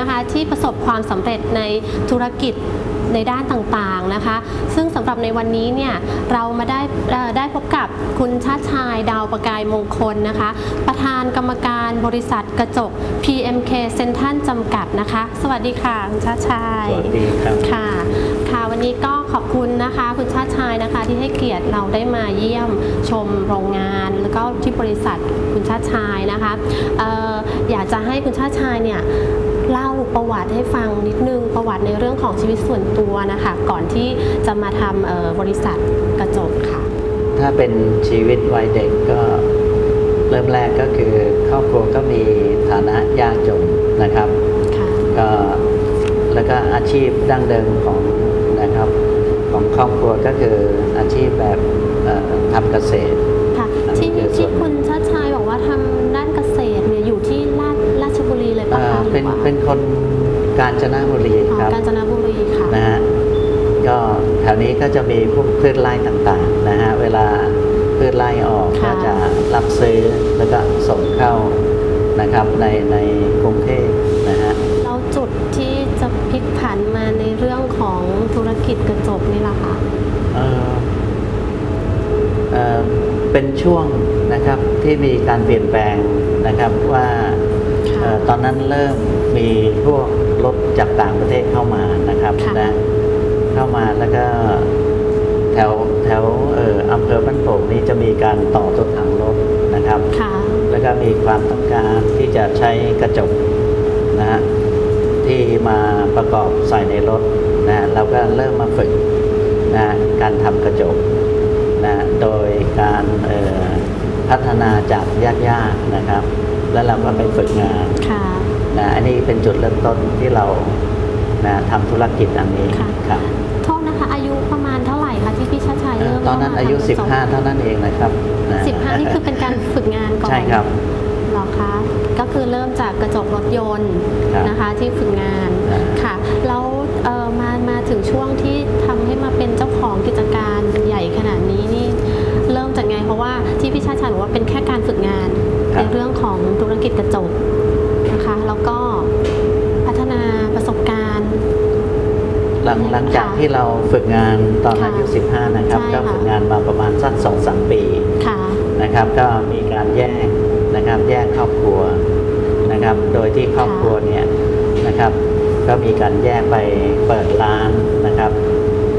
นะคะที่ประสบความสำเร็จในธุรกิจในด้านต่างๆนะคะ ซึ่งสำหรับในวันนี้เนี่ยเรามาได้เอ่อได้พบกับคุณชาติชายดาวประกายมงคลนะคะ ประธานกรรมการบริษัทกระจก PMK เซนทันจำกัดนะคะ สวัสดีค่ะคุณชาติชายสวัสดีครับค่ะ ค่ะวันนี้ก็ขอบคุณนะคะ คุณชาติชายนะคะที่ให้เกียรติเราได้มาเยี่ยมชมโรงงาน แล้วก็ที่บริษัทคุณชาติชายนะคะเอออยากจะให้คุณชาติชายเนี่ย เล่าประวัติให้ฟังนิดนึงประวัติในเรื่องของชีวิตส่วนตัวนะคะ ก่อนที่จะมาทำเอ่อบริษัทกระจกค่ะ ถ้าเป็นชีวิตวัยเด็กก็เริ่มแรกก็คือครอบครัวก็มีฐานะยากจนนะครับค่ะก็แล้วก็อาชีพดั้งเดิมของนะครับของครอบครัวก็คืออาชีพแบบเอ่อทำเกษตรค่ะอันนี้ที่คือส่ที่วนคุณชาติ เป็นอว่าเป็นคนกาญจนบุรีอ๋อครับกาญจนบุรีค่ะนะฮะก็แถวนี้ก็จะมีพวกพืชไร่ต่างๆนะฮะเวลาพืชไร่ออกค่ะก็จะรับซื้อแล้วก็ส่งเข้านะครับในในกรุงเทพนะฮะแล้วจุดที่จะพลิกผันมาในเรื่องของธุรกิจกระจกนี่แหละค่ะเอ่อเอ่อเป็นช่วงนะครับที่มีการเปลี่ยนแปลงนะครับว่าเอ่อ ตอนนั้นเริ่มมีพวกรถจากต่างประเทศเข้ามานะครับค่ะนะเข้ามาแล้วก็แถวแถวเอ่ออำเภอบ้านโป่งนี้จะมีการต่อตัวถังรถนะครับค่ะแล้วก็มีความต้องการที่จะใช้กระจกนะฮะที่มาประกอบใส่ในรถนะฮะเราก็เริ่มมาฝึกนะการทำกระจกนะโดยการเอ่อพัฒนาจากญาติๆนะครับ แล้วเราก็ไปฝึกงานค่ะนะอันนี้เป็นจุดเริ่มต้นที่เรานะทำธุรกิจอันนี้ค่ะครับโทษนะคะอายุประมาณเท่าไหร่คะที่พี่ชาติชายเอ่เริ่อมตอนนั้นเข้มอายุทำกระจก15 เท่านั้นเองนะครับนะสิบห้านี่คือเป็นการฝึกงานก่อนใช่ครับเหรอคะก็คือเริ่มจากกระจกรถยนต์ครับนะคะที่ฝึกงานอ่าค่ะแล้วเอ่อมามาถึงช่วงที่ทำให้มาเป็นเจ้าของกิจการใหญ่ขนาดนี้นี่เริ่มจากไงเพราะว่าที่พี่ชาติชายบอกว่าเป็นแค่การฝึกงานครับ ในเรื่องของธุรกิจกระจกนะคะแล้วก็พัฒนาประสบการณ์ หลังหลังจากค่ะที่เราฝึกงานตอนค่ะอายุ 15 นะครับใช่ก็ค่ะฝึกงานมาประมาณสักสองสามปีค่ะนะครับ ก็มีการแยกนะครับแยกครอบครัวนะครับ โดยที่ครอบครัวเนี่ยนะครับก็มีการแยกไปเปิดร้านนะครับ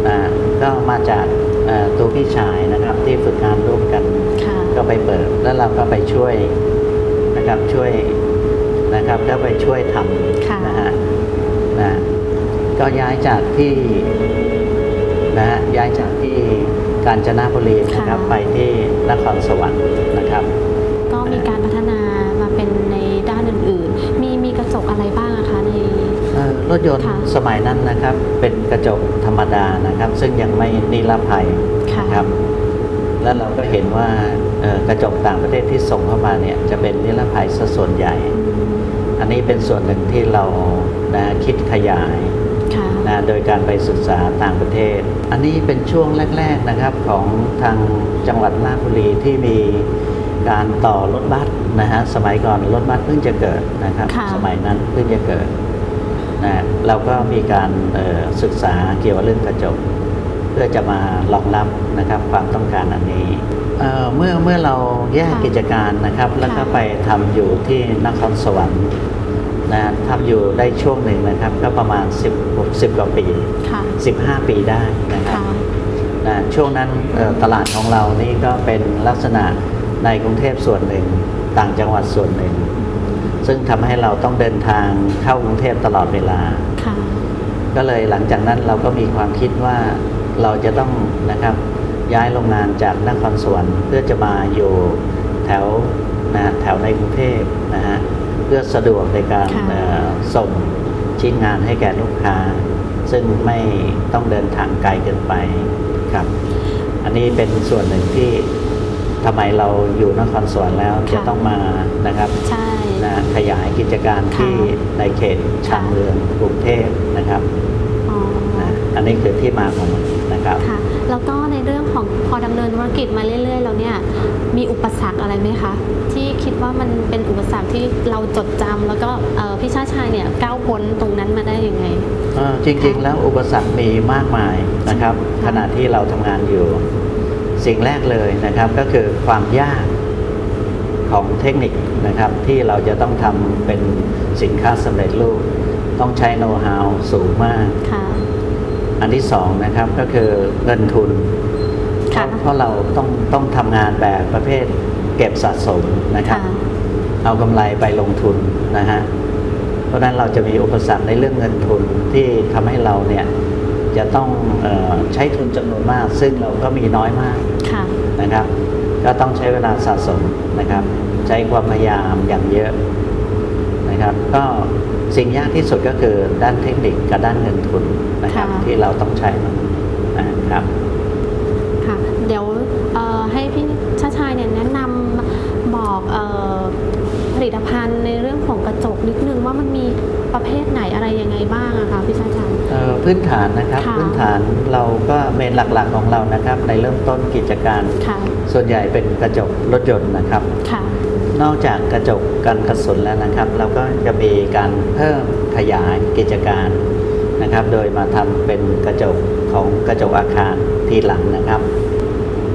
นะก็มาจากเอ่อตัวพี่ชายนะครับที่ฝึกงานร่วมกันค่ะ ก็ไปเปิดแล้วเราก็ไปช่วยนะครับช่วยนะครับก็ไปช่วยทค่ะำนะฮะนะก็ย้ายจากที่นะฮะย้ายจากที่กาญจนบุรีนะครับค่ะไปที่นครสวรรค์นะครับ ก็มีการพัฒนามาเป็นในด้านอื่นๆ มีมีกระจกอะไรบ้างอะคะในเอ่อรถยนต์ค่ะสมัยนั้นนะครับ เป็นกระจกธรรมดานะครับ ซึ่งยังไม่นิรภัยค่ะนะครับ แล้วเราก็เห็นว่าเอ่อ กระจกต่างประเทศที่ส่งเข้ามาเนี่ยจะเป็นนิรภัยซะส่วนใหญ่ อันนี้เป็นส่วนหนึ่งที่เรานะคิดขยายค่ะนะโดยการไปศึกษาต่างประเทศ อันนี้เป็นช่วงแรก ๆนะครับของทางจังหวัดราชบุรีที่มีการต่อรถบัสนะฮะสมัยก่อนรถบัสเพิ่งจะเกิดนะครับค่ะสมัยนั้นเพิ่งจะเกิดนะเราก็มีการเอ่อศึกษาเกี่ยวกับเรื่องกระจก เพื่อจะมารองรับนะครับความต้องการอันนี้ เอ่อเมื่อเมื่อเราแยกค่ะกิจการนะครับ แล้วก็ค่ะไปทำอยู่ที่นครสวรรค์นะทำอยู่ได้ช่วงหนึ่งนะครับ ก็ประมาณ 10 60กว่าปีค่ะ15 ปีได้นะครับค่ะนะช่วงนั้นเอ่อตลาดของเรานี่ก็เป็นลักษณะในกรุงเทพส่วนหนึ่ง ต่างจังหวัดส่วนหนึ่ง ซึ่งทำให้เราต้องเดินทางเข้ากรุงเทพตลอดเวลาค่ะก็เลยหลังจากนั้นเราก็มีความคิดว่าเราจะต้องนะครับ ย้ายโรงงานจากนครสวรรค์เพื่อจะมาอยู่แถวนะแถวในกรุงเทพนะฮะเพื่อสะดวกในการค่ะเอ่อส่งชิ้นงานให้แก่ลูกค้า ซึ่งไม่ต้องเดินทางไกลเกินไปครับ อันนี้เป็นส่วนหนึ่งที่ทำไมเราอยู่นครสวรรค์แล้วค่ะจะต้องมานะครับใช่นะขยายกิจการที่ค่ะในเขตชานเมืองกรุงเทพนะครับอ๋อนะอันนี้คือที่มาของมันนะครับค่ะแล้วก็ในเรื่อง ของพอดำเนินธุรกิจมาเรื่อยๆ แล้วเนี่ยมีอุปสรรคอะไรไหมคะ ที่คิดว่ามันเป็นอุปสรรคที่เราจดจำแล้วก็เอ่อพี่ชาติชายเนี่ยก้าวพ้นตรงนั้นมาได้ยังไงเอ่อจริงๆ แล้วอุปสรรคมีมากมายนะครับค่ะขณะที่เราทำงานอยู่สิ่งแรกเลยนะครับก็คือความยากของเทคนิคนะครับที่เราจะต้องทำเป็นสินค้าสำเร็จรูป ต้องใช้โน้ตฮาวสูงมากค่ะอันที่สองนะครับก็คือเงินทุนค่ะ เพราะเราต้องต้องทำงานแบบประเภทเก็บสะสมนะครับค่ะเอากำไรไปลงทุนนะฮะเพราะฉะนั้นเราจะมีอุปสรรคในเรื่องเงินทุนที่ทำให้เราเนี่ยจะต้องเออใช้ทุนจำนวนมาก ซึ่งเราก็มีน้อยมากค่ะนะครับ ก็ต้องใช้เวลาสะสมนะครับ ใช้ความพยายามอย่างเยอะนะครับ ก็สิ่งยากที่สุดก็คือด้านเทคนิคกับด้านเงินทุนนะครับค่ะที่เราต้องใช้มันนะครับ ค่ะ เดี๋ยวเอ่อให้พี่ชาติชายเนี่ยแนะนำบอกเอ่อผลิตภัณฑ์ในเรื่องของกระจกนิดนึงว่ามันมีประเภทไหนอะไรยังไงบ้างอะคะพี่ชาติชายเอ่อพื้นฐานนะครับค่ะพื้นฐานเราก็เมนหลักๆของเรานะครับ ในเริ่มต้นกิจการค่ะส่วนใหญ่เป็นกระจกรถยนต์นะครับค่ะนอกจากกระจกกันกระสุนแล้วนะครับ เราก็จะมีการเพิ่มขยายกิจการนะครับ โดยมาทำเป็นกระจก ของกระจกอาคารทีหลังนะครับ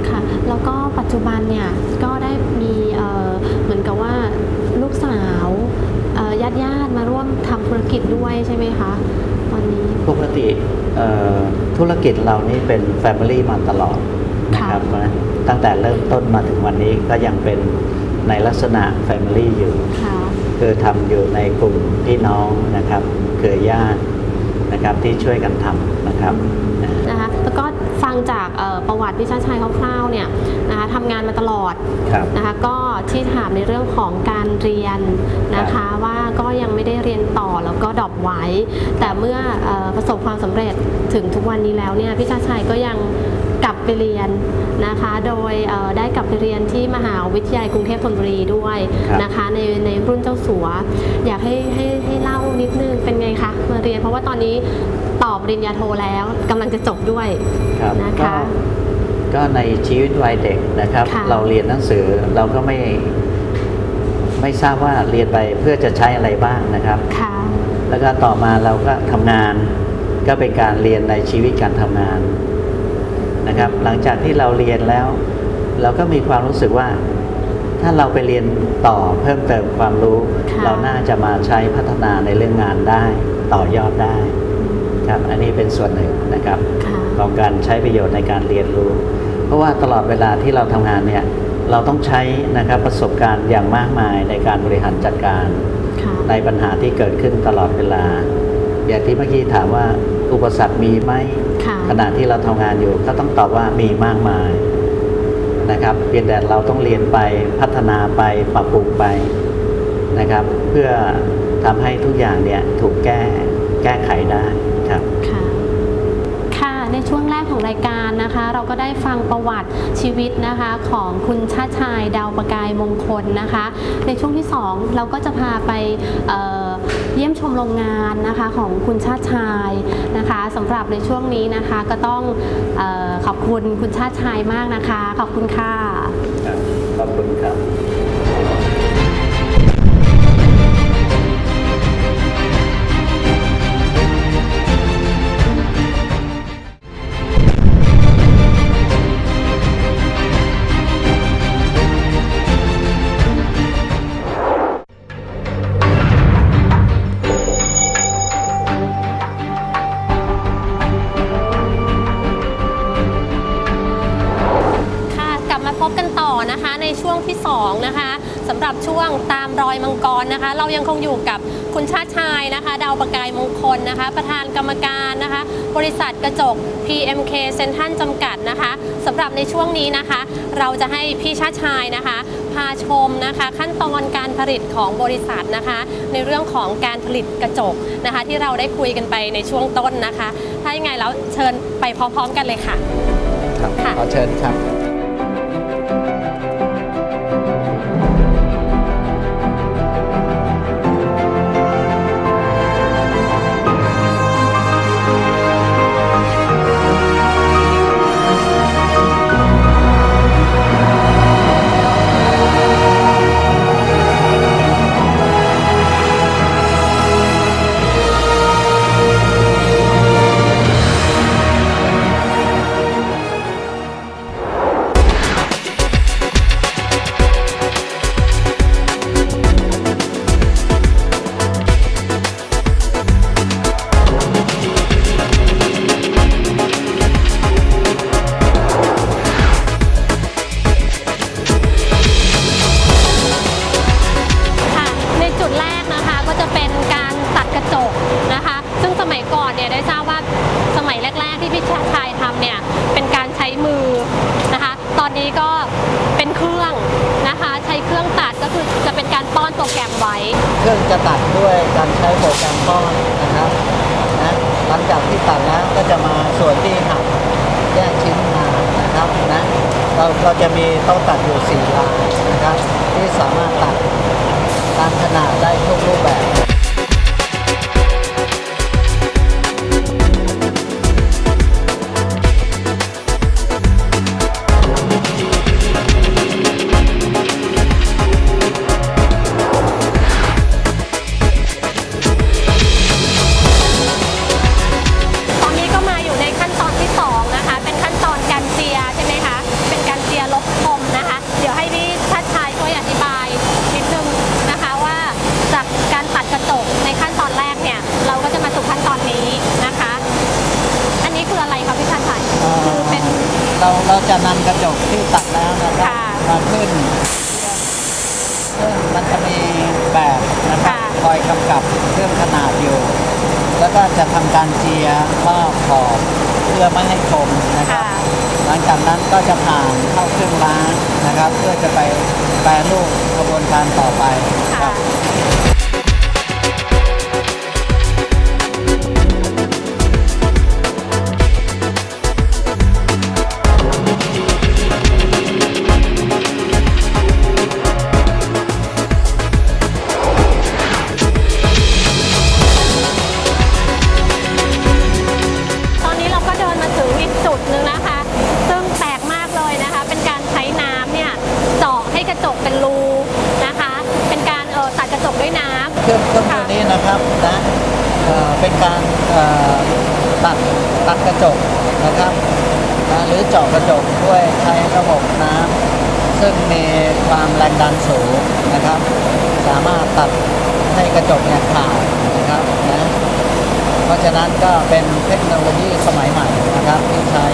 ค่ะแล้วก็ปัจจุบันเนี่ยก็ได้มีเอ่อเหมือนกับว่าลูกสาวญาติญาติๆมาร่วมทำธุรกิจด้วยใช่ไหมคะตอนนี้ปกติเอ่อธุรกิจเรานี่เป็น Family มาตลอดนะครับนะตั้งแต่เริ่มต้นมาถึงวันนี้ก็ยังเป็นในลักษณะ Family อยู่ค่ะคือทำอยู่ในกลุ่มพี่น้องนะครับเครือญาติ นะครับที่ช่วยกันทำนะครับนะนะคะแล้วก็ฟังจากเอ่อประวัติพี่ชาติชายคร่าวๆเนี่ยนะคะทำงานมาตลอดครับนะคะก็ที่ถามในเรื่องของการเรียนนะคะว่าก็ยังไม่ได้เรียนต่อแล้วก็ดรอปไว้ แต่เมื่อเออประสบความสำเร็จถึงทุกวันนี้แล้วเนี่ยพี่ชาติชัยก็ยังกลับ ไปเรียนนะคะ โดยเอ่อได้กลับไปเรียนที่มหาวิทยาลัยกรุงเทพธนบุรีด้วยครับนะคะ ในในรุ่นเจ้าสัว อยากให้ให้ให้เล่านิดนึงเป็นไงคะมาเรียนเพราะว่าตอนนี้ตอบปริญญาโทแล้วกำลังจะจบด้วยครับนะคะก็ก็ในชีวิตวัยเด็กนะครับค่ะเราเรียนหนังสือเราก็ไม่ไม่ทราบว่าเรียนไปเพื่อจะใช้อะไรบ้างนะครับค่ะแล้วก็ต่อมาเราก็ทำงานก็เป็นการเรียนในชีวิตการทำงาน นะครับ หลังจากที่เราเรียนแล้ว เราก็มีความรู้สึกว่า ถ้าเราไปเรียนต่อเพิ่มเติมความรู้ค่ะเราน่าจะมาใช้พัฒนาในเรื่องงานได้ ต่อยอดได้ครับอันนี้เป็นส่วนหนึ่งนะครับค่ะของการใช้ประโยชน์ในการเรียนรู้ เพราะว่าตลอดเวลาที่เราทำงานเนี่ยเราต้องใช้นะครับประสบการณ์อย่างมากมายในการบริหารจัดการค่ะในปัญหาที่เกิดขึ้นตลอดเวลา อย่างที่เมื่อกี้ถามว่าอุปสรรคมีไหมค่ะ ขณะที่เราทำงานอยู่ก็ต้องตอบว่ามีมากมายนะครับเพียงแต่เราต้องเรียนไปพัฒนาไปปรับปรุงไปนะครับ เพื่อทำให้ทุกอย่างเนี่ยถูกแก้แก้ไขได้ครับค่ะค่ะในช่วงแรกของรายการนะคะ เราก็ได้ฟังประวัติชีวิตนะคะของคุณชาติชายดาวประกายมงคลนะคะ ในช่วงที่ 2 เราก็จะพาไปเอ่อ เยี่ยมชมโรงงานนะคะของคุณชาติชายนะคะสำหรับในช่วงนี้นะคะก็ต้องออขอบคุณคุณชาติชายมากนะคะ ขอบคุณค่ะขอบคุณครับ อยมังกรนะคะ เรายังคงอยู่กับคุณชาติชายนะคะ ดาวประกายมงคลนะคะ ประธานกรรมการนะคะ บริษัทกระจก PMK เซนทันจำกัดนะคะสำหรับในช่วงนี้นะคะ เราจะให้พี่ชาติชายนะคะ พาชมนะคะ ขั้นตอนการผลิตของบริษัทนะคะ ในเรื่องของการผลิตกระจกนะคะ ที่เราได้คุยกันไปในช่วงต้นนะคะ ถ้ายังไงแล้วเชิญไปพร้อมๆ กันเลยค่ะครับค่ะขอเชิญครับ ว้ เครื่องจะตัดด้วยการใช้โปรแกรมป้อนนะครับนะหลังจากที่ตัดแล้วก็จะมาส่วนที่หักแยกชิ้นมานะครับนะเราเราจะมีโต๊ะตัดอยู่สี่ลายนะครับ ที่สามารถตัดตามขนาดได้ทุกรูปแบบ เราเราจะนำกระจกที่ตัดแล้วนะครับค่ะมาขึ้นซึ่งมันจะมีแบบนะครับค่ะ คอยกำกับเครื่องขนาดอยู่ แล้วก็จะทำการเจียรอบขอบเพื่อไม่ให้คมนะครับ ค่ะ หลังจากนั้นก็จะผ่านเข้าเครื่องล้างนะครับ เพื่อจะไปแปรรูปกระบวนการต่อไปคค่ะรับ เครื่องเครื่องตัวนี้นะครับนะเป็นการตัดตัดกระจกนะครับนะหรือเจาะกระจกด้วยใช้ระบบน้ำซึ่งมีความแรงดันสูงนะครับ สามารถตัดให้กระจกเนี่ยขาดนะครับนะเพราะฉะนั้นก็เป็นเทคโนโลยีสมัยใหม่นะครับที่ใช้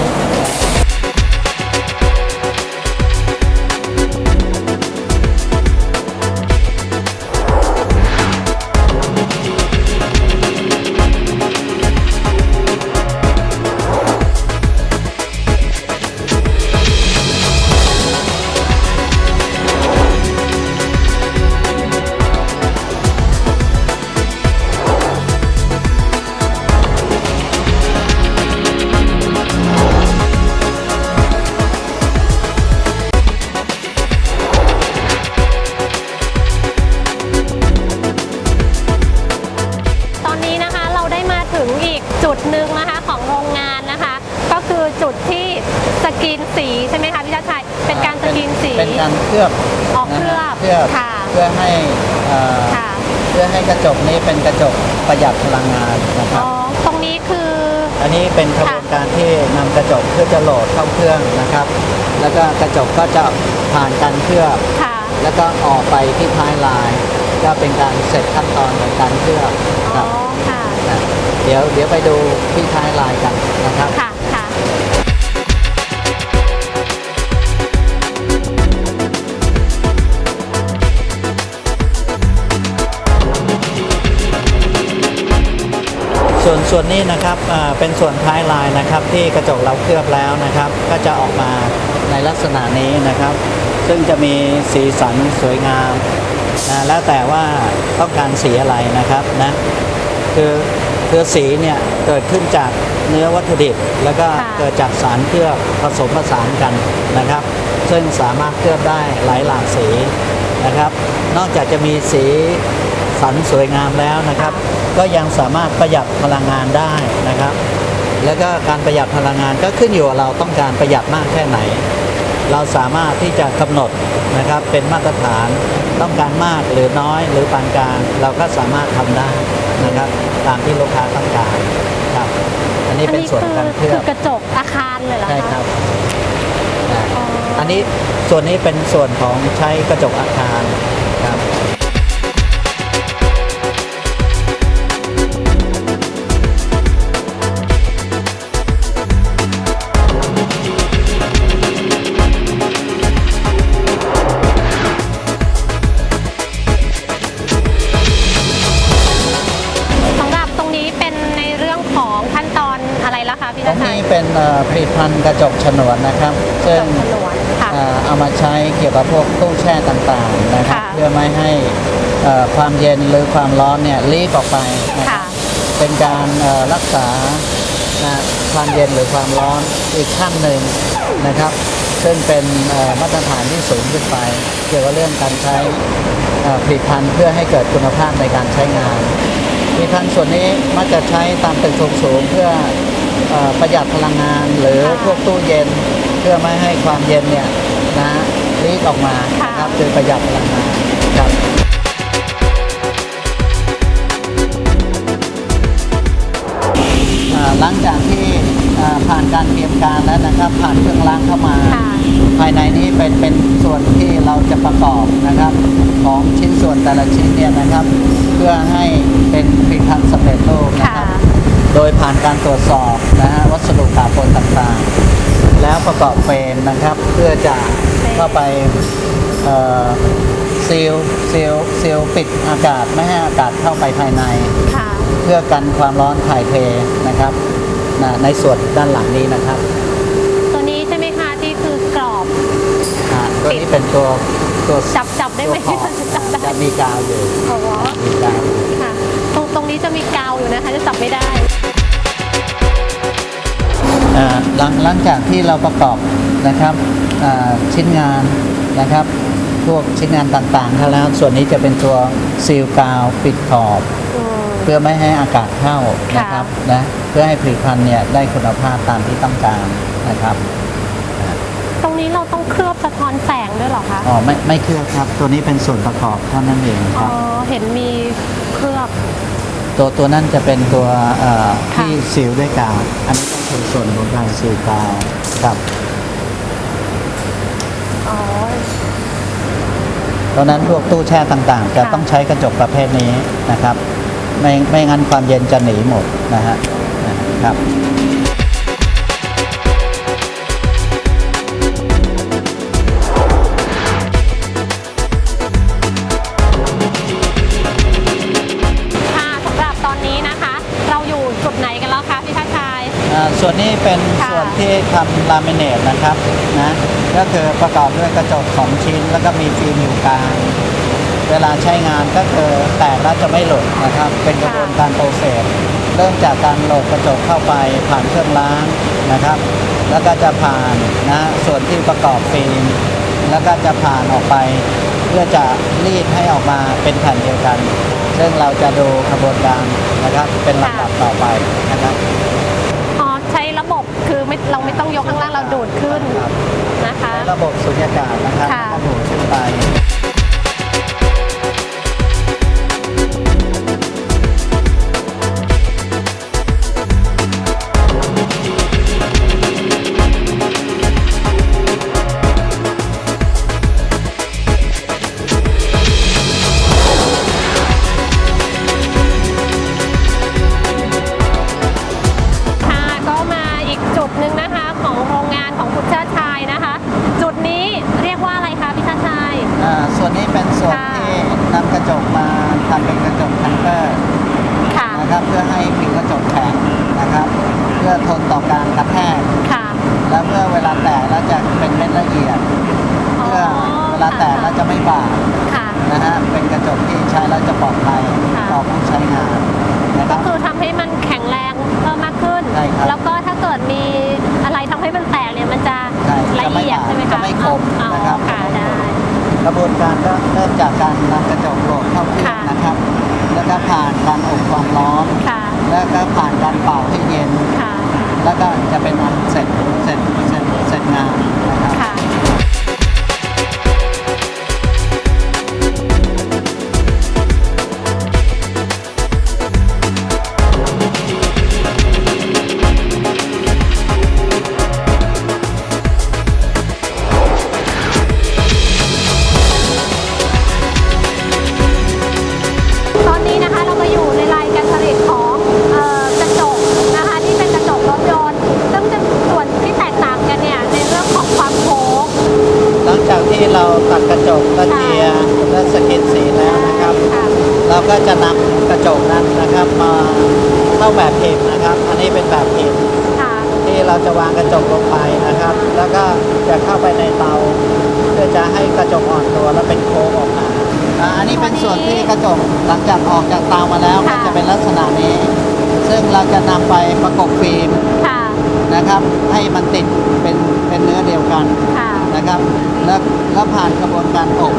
กระจกนี้เป็นกระจกประหยัดพลังงานนะครับ อ๋อ ตรงนี้คือ อันนี้เป็นกระบวนการที่นำกระจกเพื่อจะโหลดเข้าเครื่องนะครับ แล้วก็กระจกก็จะผ่านการเคลือบค่ะ แล้วก็ออกไปที่ท้ายลาย ก็เป็นการเสร็จขั้นตอนของการเคลือบคอ๋รัอบค่ะ นะเดี๋ยวเดี๋ยวไปดูที่ท้ายลายกันนะครับ ค่ะ ส่วนส่วนนี้นะครับอ่าเป็นส่วนท้ายลายนะครับที่กระจกเราเคลือบแล้วนะครับ ก็จะออกมาในลักษณะนี้นะครับ ซึ่งจะมีสีสันสวยงามนะแล้วแต่ว่าต้องการสีอะไรนะครับนะคือคือสีเนี่ยเกิดขึ้นจากเนื้อวัตถุดิบ แล้วก็ค่ะเกิดจากสารเคลือบผสมผสานกันนะครับ ซึ่งสามารถเคลือบได้หลายหลากสีนะครับ นอกจากจะมีสีสันสวยงามแล้วนะครับ ก็ยังสามารถประหยัดพลังงานได้นะครับ แล้วก็การประหยัดพลังงานก็ขึ้นอยู่กับเราต้องการประหยัดมากแค่ไหน เราสามารถที่จะกำหนดนะครับเป็นมาตรฐานต้องการมากหรือน้อยหรือปานกลางเราก็สามารถทำได้นะครับ ตามที่ลูกค้าต้องการครับ อันนี้อันเป็นนี้ส่วนคือการเคลืคืออบกระจกอาคารเลยเหรอคะใช่ครับอ่าอ๋ออัอันนี้ส่วนนี้เป็นส่วนของใช้กระจกอาคาร ผลิตภัณฑ์กระจกฉนวนนะครับกซึ่ระงจกฉนวนค่ะเอ่อเอามาใช้เกี่ยวกับพวกตู้แช่ต่างๆนะครับ ค่ะ เพื่อไม่ให้เอ่อความเย็นหรือความร้อนเนี่ยลีกออกไปนะคค่ะรับเป็นการเอ่อรักษานะความเย็นหรือความร้อนอีกขั้นหนึ่งนะครับ ซึ่งเป็นเอ่อมาตรฐานที่สูงขึ้นไป เกี่ยวกับเรื่องการใช้เอ่อผลิตภัณฑ์เพื่อให้เกิดคุณภาพในการใช้งานผลิตภัณฑ์ส่วนนี้มักจะใช้ตามตึกสูงๆเพื่อเอ่อ ประหยัดพลังงานหรือค่ะพวกตู้เย็น เพื่อไม่ให้ความเย็นเนี่ยนะลีกออกมาค่ะนะครับคือประหยัดพลังงานครับอ่าหลังจากที่อ่าผ่านการเตรียมการแล้วนะครับ ผ่านเครื่องล้างเข้ามาค่ะภายในนี้เป็นเป็นส่วนที่เราจะประกอบนะครับ ของชิ้นส่วนแต่ละชิ้นเนี่ยนะครับ เพื่อให้เป็นผลิตภัณฑ์สำเร็จรูปนะครับค่ะ โดยผ่านการตรวจสอบนะฮะวัสดุปะปนต่างๆ แล้วประกอบเฟรมนะครับ เพื่อจะเข้าไปเอ่อซีลซีลซีลปิดอากาศไม่ให้อากาศเข้าไปภายในค่ะเพื่อกันความร้อนถ่ายเทนะครับนะในส่วนด้านหลังนี้นะครับ ตัวนี้ใช่ไหมคะที่คือกรอบอ่าตัวนี้เป็นตัวตัวจับจับได้ไหมตัวขอบจับได้จะมีกาวอยู่อ๋อมีกาวค่ะตรงตรง นี้จะมีกาวอยู่นะคะ จะจับไม่ได้อ่าหลังหลังจากที่เราประกอบนะครับอ่าชิ้นงานนะครับ พวกชิ้นงานต่างๆเข้าแล้ว ส่วนนี้จะเป็นตัวซีลกาวปิดขอบอืมเพื่อไม่ให้อากาศเข้านะครับนะเพื่อให้ผลิตภัณฑ์เนี่ยได้คุณภาพตามที่ต้องการนะครับ ตรงนี้เราต้องเคลือบสะท้อนแสงด้วยเหรอคะอ๋อไม่ไม่เคลือบครับ ตัวนี้เป็นส่วนประกอบเท่านั้นเองคอ๋อรับเห็นมีเคลือบ ตัวตัวนั้นจะเป็นตัวเอ่อค่ะที่ซีลด้วยกาวอันนี้ก็คือส่วนของการซีลกาวครับอ๋อตอนนั้นพวกตู้แช่ต่างๆจะค่ะต้องใช้กระจกประเภทนี้นะครับ ไม่ไม่งั้นความเย็นจะหนีหมดนะฮะนะครับ ส่วนนี้เป็นค่ะ ส่วนที่ทำลามิเนตนะครับนะก็คือประกอบด้วยกระจกสองชิ้น แล้วก็มีฟิล์มอยู่กลาง เวลาใช้งานก็คือแตกแล้วจะไม่หลุดนะครับ เป็นกระบวนการโปรเซสเริ่มจากการโหลดกระจกเข้าไปผ่านเครื่องล้างนะครับ แล้วก็จะผ่านนะส่วนที่ประกอบฟิล์มแล้วก็จะผ่านออกไป เพื่อจะรีดให้ออกมาเป็นแผ่นเดียวกัน ซึ่งเราจะดูกระบวนการนะครับเป็นลำดับต่อไปนะครับ ระบบสุญญากาศนะครับค่ะแล้วก็หมุนขึ้นไป แล้วจะไม่บาดค่ะ นะฮะเป็นกระจกที่ใช้แล้วจะปลอดภัยค่ะ ต่อผู้ใช้งานนะคก็รับ คือทำให้มันแข็งแรงเพิ่มมากขึ้น ใช่ครับแล้วก็ถ้าเกิดมีอะไรทำให้มันแตกเนี่ยมันจะใช่ละเอียดจะไม่บาดใช่ไหมคะจะไม่คมอ๋อนะครับ ค่ะได้ กระบวนการก็เริ่มจากการนำกระจกโหลดเข้าเครื่องค่ะ นะครับ แล้วก็ผ่านการอบความร้อน ค่ะแล้วก็ผ่านการเป่าให้เย็น ค่ะแล้วก็จะเป็นอันเสร็จเสร็จเสร็จเสร็จงานนะครับ ค่ะ วางกระจกลงไปนะครับ แล้วก็จะเข้าไปในเตา เพื่อจะให้กระจกอ่อนตัวแล้วเป็นโค้งออกมาอ่าอันนี้เป็นส่วนที่กระจกหลังจากออกจากเตามาแล้วก็ค่ะ จะเป็นลักษณะนี้ ซึ่งเราจะนำไปประกบฟิล์มค่ะ นะครับ ให้มันติดเป็นเป็นเนื้อเดียวกันค่ะ นะครับ แล้วแล้วผ่านกระบวนการอบ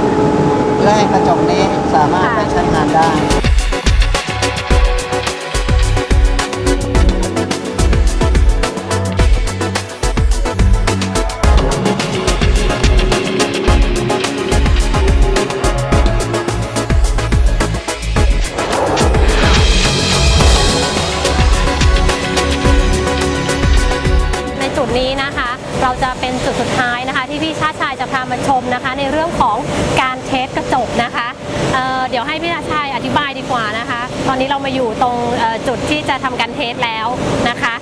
เพื่อให้กระจกนี้สามารถค่ะ ไปใช้งานได้ มาอยู่ตรงเอ่อจุดที่จะทำการเทสแล้วนะคะ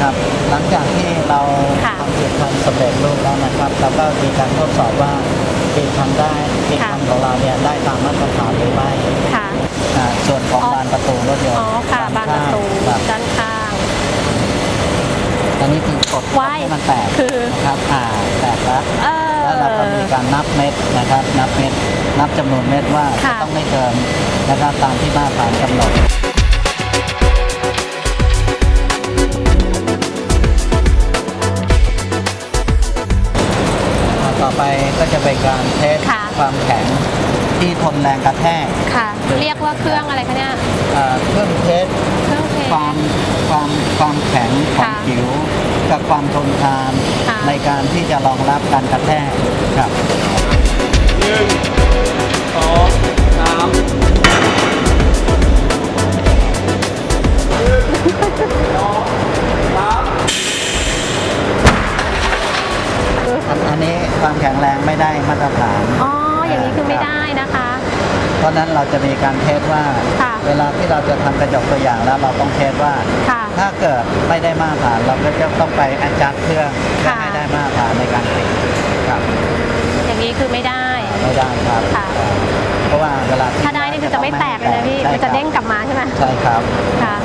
ครับ หลังจากที่เราค่ะทำผลิตภัณฑ์สำเร็จรูปแล้วนะครับเราก็มีการทดสอบว่าผลิตภัณฑ์ได้ผลิตภัณฑ์ของเราเนี่ยได้ตามมาตรฐานหรือไม่ค่ะ อ่าส่วนของอ๋อ บานประตูรถยนต์อ๋อค่ะบานประตูครับด้านข้าง อันนี้คือกดว้ายให้มันแตกคือนะครับอ่าแตกแล้ว เออ แล้วเราก็มีการนับเม็ดนะครับ นับเม็ดนับจำนวนเม็ดว่าจะค่ะ ต้องไม่เกินนะครับตามที่มาตรฐานกำหนด ต่อไปก็จะเป็นการเทสค่ะ ความแข็งที่ทนแรงกระแทกค่ะ เรียกว่าเครื่องอะไรคะเนี่ยเอ่อเครื่องเทสเครื่องเทสความความความแข็งของค่ะผิว กับความทนทานค่ะ ในการที่จะรองรับการกระแทกครับ หนึ่งสองสามอันอันนี้ความแข็งแรงไม่ได้มาตรฐาน อ๋อ อย่างนี้คือไม่ได้นะคะ เพราะฉะนั้นเราจะมีการเทสว่า ค่ะเวลาที่เราจะทำกระจกตัวอย่างแล้วเราต้องเทสว่า ค่ะถ้าเกิดไม่ได้มาตรฐานเราก็จะต้องไปแอดจัดเครื่องเพื่อค่ะ ให้ได้มาตรฐานในการผลิตครับอย่างนี้คือไม่ได้ ไม่ได้ครับค่ะ เพราะว่าเวลาที่ถ้าได้นี่คือจะไม่แตกเลยนะพี่ใช่มันจะเด้งกลับมาใช่ไหมใช่ครับ ค่ะ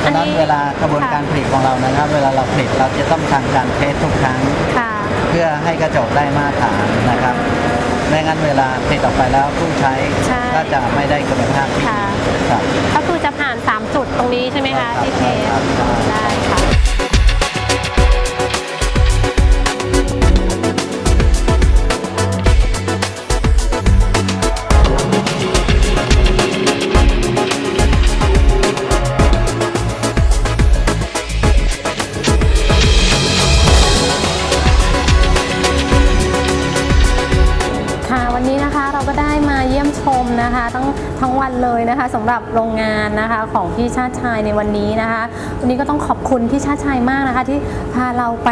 เพราะฉะนั้นอันนี้ เวลากระบวนการผลิตของเรานะครับ เวลาเราผลิตเราจะต้องทำการเทสทุกครั้ง ค่ะ เพื่อให้กระจกได้มาตรฐานนะครับ ไม่งั้นเวลาผลิตออกไปแล้วผู้ใช้ใช่ ก็จะไม่ได้คุณภาพที่ค่ะดีครับ ก็คือจะผ่าน 3 จุดตรงนี้ใช่ไหมคะใช่ครับที่เทสใช่ครับใช่ได้ค่ะค่ะ เลยนะคะสำหรับโรงงานนะคะของพี่ชาติชายในวันนี้นะคะ วันนี้ก็ต้องขอบคุณพี่ชาติชายมากนะคะ ที่พาเราไป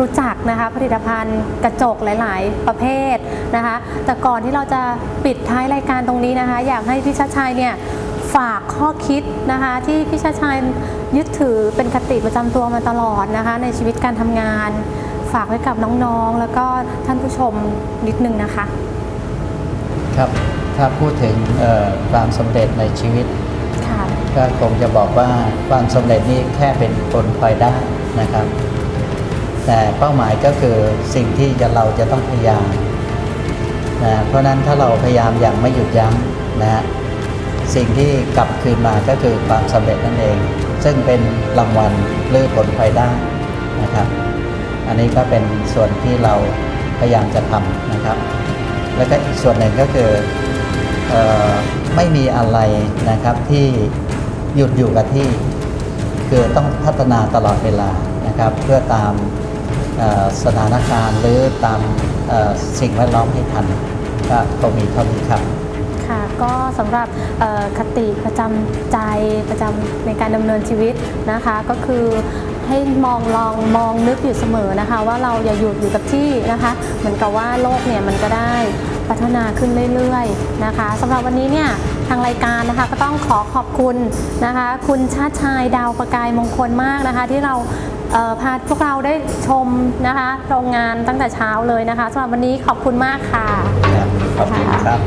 รู้จักนะคะ ผลิตภัณฑ์กระจกหลาย ๆ ประเภทนะคะ แต่ก่อนที่เราจะปิดท้ายรายการตรงนี้นะคะ อยากให้พี่ชาติชายเนี่ยฝากข้อคิดนะคะ ที่พี่ชาติชายยึดถือเป็นคติประจำตัวมาตลอดนะคะ ในชีวิตการทำงาน ฝากไว้กับน้องๆ แล้วก็ท่านผู้ชมนิดนึงนะคะ ครับ ถ้าพูดถึงเอ่อความสำเร็จในชีวิตค่ะก็คงจะบอกว่าความสำเร็จนี้แค่เป็นผลพลอยได้นะครับ แต่เป้าหมายก็คือสิ่งที่จะเราจะต้องพยายามนะเพราะฉะนั้นถ้าเราพยายามอย่างไม่หยุดยั้งนะฮะสิ่งที่กลับคืนมาก็คือความสำเร็จนั่นเอง ซึ่งเป็นรางวัลหรือผลพลอยได้นะครับ อันนี้ก็เป็นส่วนที่เราพยายามจะทำนะครับ แล้วก็อีกส่วนหนึ่งก็คือเออ ไม่มีอะไรนะครับที่หยุดอยู่กับที่ คือต้องพัฒนาตลอดเวลานะครับ เพื่อตามสถานการณ์หรือตามสิ่งแวดล้อมให้ทันก็คงมีเท่านี้ครับค่ะก็สำหรับคติประจำใจประจำในการดำเนินชีวิตนะคะ ก็คือให้มองลองมองนึกอยู่เสมอนะคะ ว่าเราอย่าหยุดอยู่กับที่นะคะ เหมือนกับว่าโลกเนี่ยมันก็ได้ พัฒนาขึ้นเรื่อยๆนะคะสำหรับวันนี้เนี่ยทางรายการนะคะก็ต้องขอขอบคุณนะคะ คุณชาติชายดาวประกายมงคลมากนะคะ ที่เราเพาพวกเราได้ชมนะคะโรงงานตั้งแต่เช้าเลยนะคะสำหรับวันนี้ขอบคุณมากค่ะขอบคุณครับ